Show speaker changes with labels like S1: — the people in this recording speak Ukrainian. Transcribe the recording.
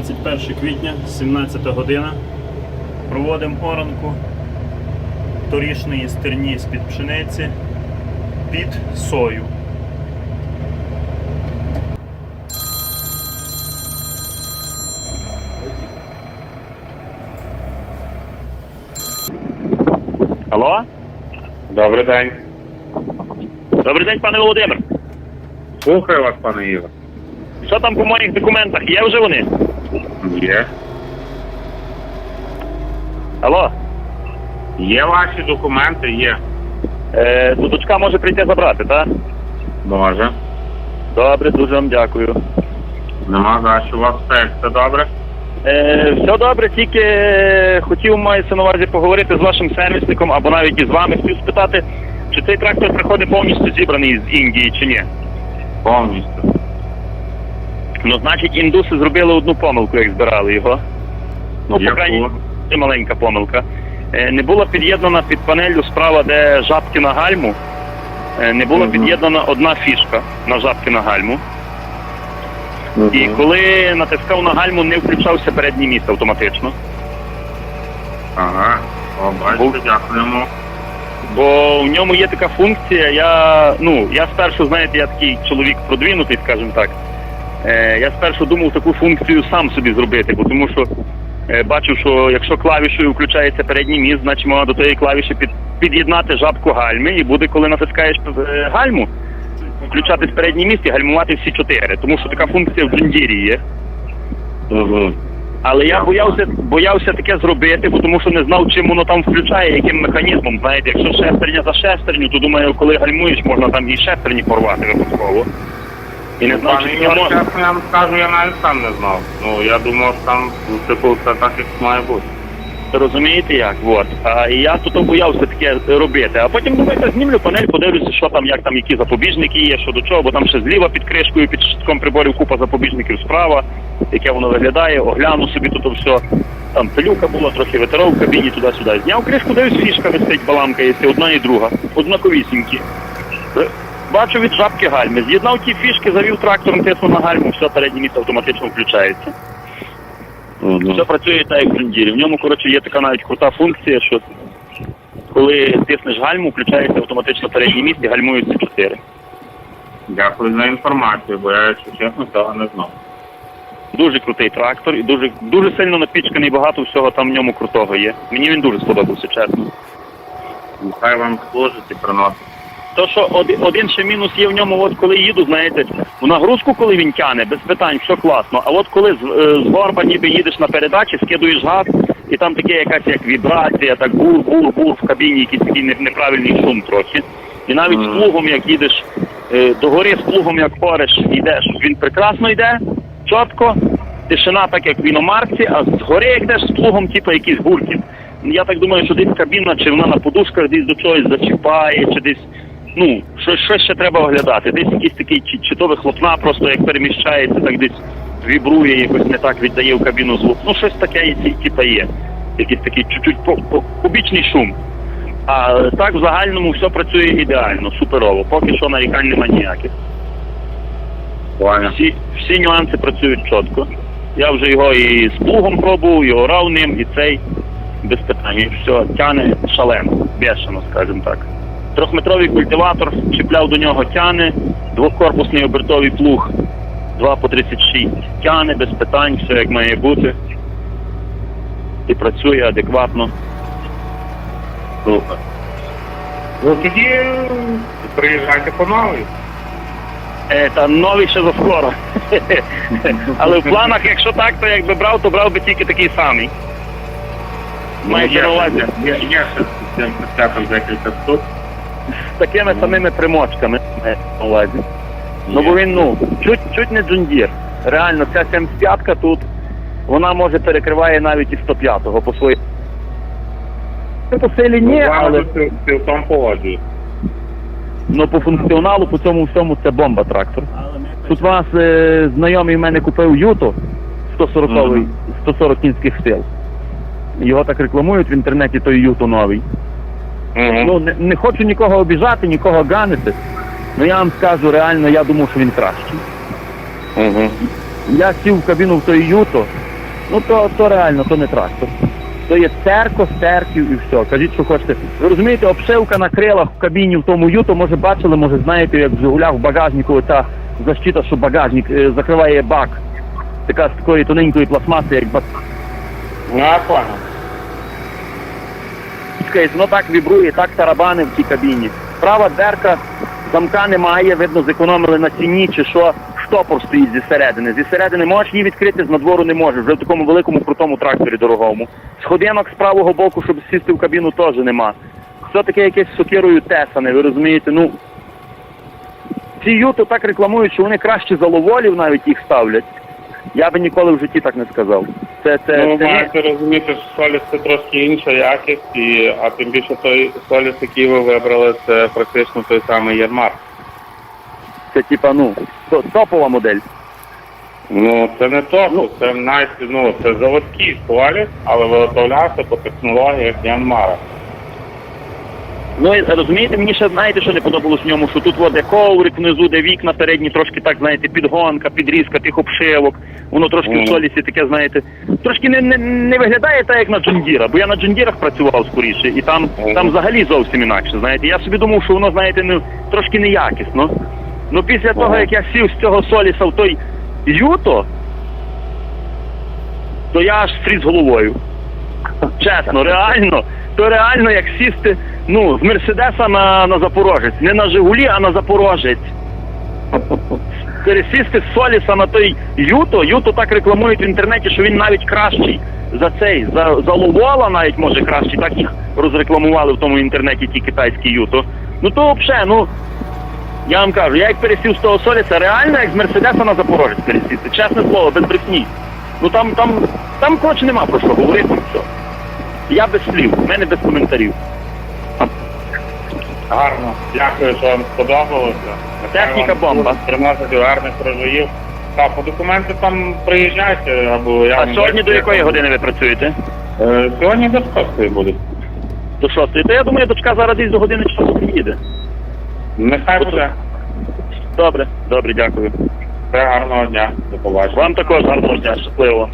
S1: 21 квітня, 17 година. Проводимо оранку торішної стерні з-під пшениці під сою. Алло?
S2: Добрий день.
S1: Добрий день, пане Володимир.
S2: Слухаю вас, пане Ігор.
S1: Що там по моїх документах? Є вже вони?
S2: Є.
S1: Алло?
S2: Є ваші документи, є.
S1: Е, дочка може прийти забрати, так?
S2: Може.
S1: Добре, дуже вам дякую.
S2: Нема за що у вас все, все добре?
S1: Е, все добре, тільки е, хотів мається на увазі поговорити з вашим сервісником або навіть із вами. Хотів спитати, чи цей трактор приходить повністю зібраний з Індії чи ні.
S2: Повністю.
S1: Ну, значить, індуси зробили одну помилку, як збирали його. Ну, по крайній це маленька помилка. Е, не була під'єднана під панелью справа, де жабки на гальму. Е, не була
S2: Мгм.
S1: під'єднана одна фішка на жабки на гальму. І коли натискав на гальму, не включався передній міст автоматично.
S2: Ага. О, бачите, дякуємо.
S1: Бо в ньому є така функція. Я ну я спершу, знаєте, я такий чоловік продвинутий, скажімо так. Е, я спершу думав таку функцію сам собі зробити, бо тому що е, бачив, що якщо клавішою включається передній міст, значить можна до тієї клавіші під, під'єднати жабку гальми, і буде, коли натискаєш е, гальму, включатись передній міст і гальмувати всі чотири. Тому що така функція в джундірі є. Але я боявся, боявся таке зробити, бо тому що не знав, чим воно там включає, яким механізмом. Знаєте, якщо шестерня за шестерню, то думаю, коли гальмуєш, можна там і шестерні порвати випадково. І не
S2: Пане
S1: чи таке можна.
S2: чесно, я вам скажу, я навіть сам не знав. Ну, я думав, там, типу, все так, як має бути.
S1: Розумієте як? От. А і я тут боявся таке робити. А потім думаю, знімлю панель, подивлюся, що там, як там, які запобіжники є, що до чого, бо там ще зліва під кришкою, під щитком приборів купа запобіжників справа, яке воно виглядає, огляну собі тут все. Там пилюка була, трохи ветеров в кабіні туди-сюди. Зняв кришку, дивлюсь, фішка висить, баламкається, одна і друга. Однаковісінькі. Бачу від жабки гальми. З'єднав ті фішки, завів трактором, тиснув на гальму, все, переднє місце автоматично включається. Все працює так, як в джундірі. В ньому, коротше, є така навіть крута функція, що коли тиснеш гальму, включається автоматично передній міст і гальмуються чотири.
S2: Дякую за інформацію, бо я, якщо чесно, цього не знав.
S1: Дуже крутий трактор і дуже дуже сильно напічканий, багато всього там в ньому крутого є. Мені він дуже сподобався, чесно.
S2: Нехай вам служить і приносить.
S1: То, що один, один ще мінус є в ньому, от коли їду, знаєте, в нагрузку, коли він тяне, без питань, все класно. А от коли з, е, з горба ніби їдеш на передачі, скидуєш газ, і там таке якась як вібрація, так бур-бур-бур в кабіні, якийсь такий неправильний шум трохи. І навіть з плугом, як їдеш е, до з плугом, як пориш, йдеш, він прекрасно йде, чітко, тишина так, як в іномарці, а з гори, як йдеш з плугом, типу якийсь гуркіт. Я так думаю, що десь кабіна, чи вона на подушках десь до чогось зачіпає, чи десь ну, щось, щось ще треба оглядати. Десь якийсь такий, чи, чи то вихлопна просто як переміщається, так десь вібрує, якось не так віддає в кабіну звук. Ну, щось таке типа є. Якийсь такий чуть-чуть побічний шум. А так в загальному все працює ідеально, суперово. Поки що нарікань нема ніяких. Всі, всі нюанси працюють чітко. Я вже його і з плугом пробував, і орав ним, і цей без питань. І все, тяне шалено, бешено, скажімо так. Трьохметровий культиватор, чіпляв до нього тяне, двокорпусний обертовий плуг 2 по 36 тяне, без питань, все як має бути. І працює адекватно.
S2: Супер. Ну тоді приїжджайте по новій.
S1: Е, та новий ще заскоро. Але в планах, якщо так, то якби брав, то брав би тільки такий самий. Маєте на увазі?
S2: Є ще з цим декілька штук.
S1: З такими самими примочками на увазі. Ну бо він ну чуть чуть не джундір. Реально, ця 75-ка тут вона може перекриває навіть і 105-го по своїй. По силі ні,
S2: Ну,
S1: але
S2: але цілком погоджуюсь.
S1: ну, по функціоналу, по цьому всьому це бомба трактор. Тут у вас е, знайомий в мене купив Юто 140
S2: Мгм.
S1: 140 кінських сил. Його так рекламують в інтернеті той Юто новий. Ну, не, не хочу нікого обіжати, нікого ганити. Ну я вам скажу реально, я думав, що він кращий.
S2: Угу.
S1: Я сів в кабіну в той Юто, Ну то, то реально, то не трактор. То є церква, церків і все. Кажіть, що хочете. Ви розумієте, обшивка на крилах в кабіні в тому юто, може бачили, може знаєте, як в Жигулях в багажнику оця защита, що багажник е, закриває бак. Така з такої тоненької пластмаси, як бак.
S2: Ну, я понял.
S1: Воно так вібрує, так тарабани в тій кабіні. Права дверка, замка немає, видно, зекономили на ціні чи що. Штопор стоїть зі середини. Зі середини можеш її відкрити, з надвору не можеш. Вже в такому великому крутому тракторі дорогому. Сходинок з правого боку, щоб сісти в кабіну, теж нема. Все таке якесь сокирою тесане, ви розумієте? Ну ці юто так рекламують, що вони краще за ловолів навіть їх ставлять. Я би ніколи в житті так не сказав. Це, це,
S2: Ну,
S1: це
S2: маєте розуміти, що соліс це трошки інша якість, і, а тим більше той соліс, який ви вибрали, це практично той самий Єрмар.
S1: це типа, ну, то- топова модель.
S2: Ну, це не то, що це навіть, ну, це заводський соліс, але виготовлявся по технологіях Янмара.
S1: Ну і розумієте, мені ще знаєте, що не подобалось в ньому, що тут от де коврик внизу, де вікна передні, трошки так, знаєте, підгонка, підрізка тих обшивок. Воно трошки в солісі таке, знаєте, трошки не, не, не виглядає так, як на Джондіра, бо я на Джондірах працював скоріше, і там, там взагалі зовсім інакше. Знаєте, я собі думав, що воно, знаєте, не, трошки неякісно. Ну після того, як я сів з цього соліса в той юто, то я аж стріс головою. Чесно, реально, то реально як сісти ну, з Мерседеса на, на Запорожець. Не на Жигулі, а на Запорожець. Пересісти з Соліса на той Юто. Юто так рекламують в інтернеті, що він навіть кращий за цей, за, за Ловола навіть може кращий. Так їх розрекламували в тому інтернеті ті китайські Юто. Ну то взагалі, ну. Я вам кажу, я як пересів з того Соліса, реально як з Мерседеса на Запорожець пересісти. Чесне слово, без брехні. Ну там, там, там коротше нема про що говорити. Все. Я без слів, в мене без коментарів.
S2: Гарно. Дякую, що вам сподобалося.
S1: Техніка бомба.
S2: Приносить гарних врожаїв. Так, по документи там приїжджайте, або я
S1: А
S2: вам
S1: сьогодні до якої години ви працюєте?
S2: Е, Сьогодні до шостої буде.
S1: До шостої. То я думаю, дочка зараз десь до години часу приїде.
S2: Нехай буде.
S1: Добре, добре, дякую.
S2: Все гарного дня. До побачення.
S1: Вам також гарного дня, щасливо.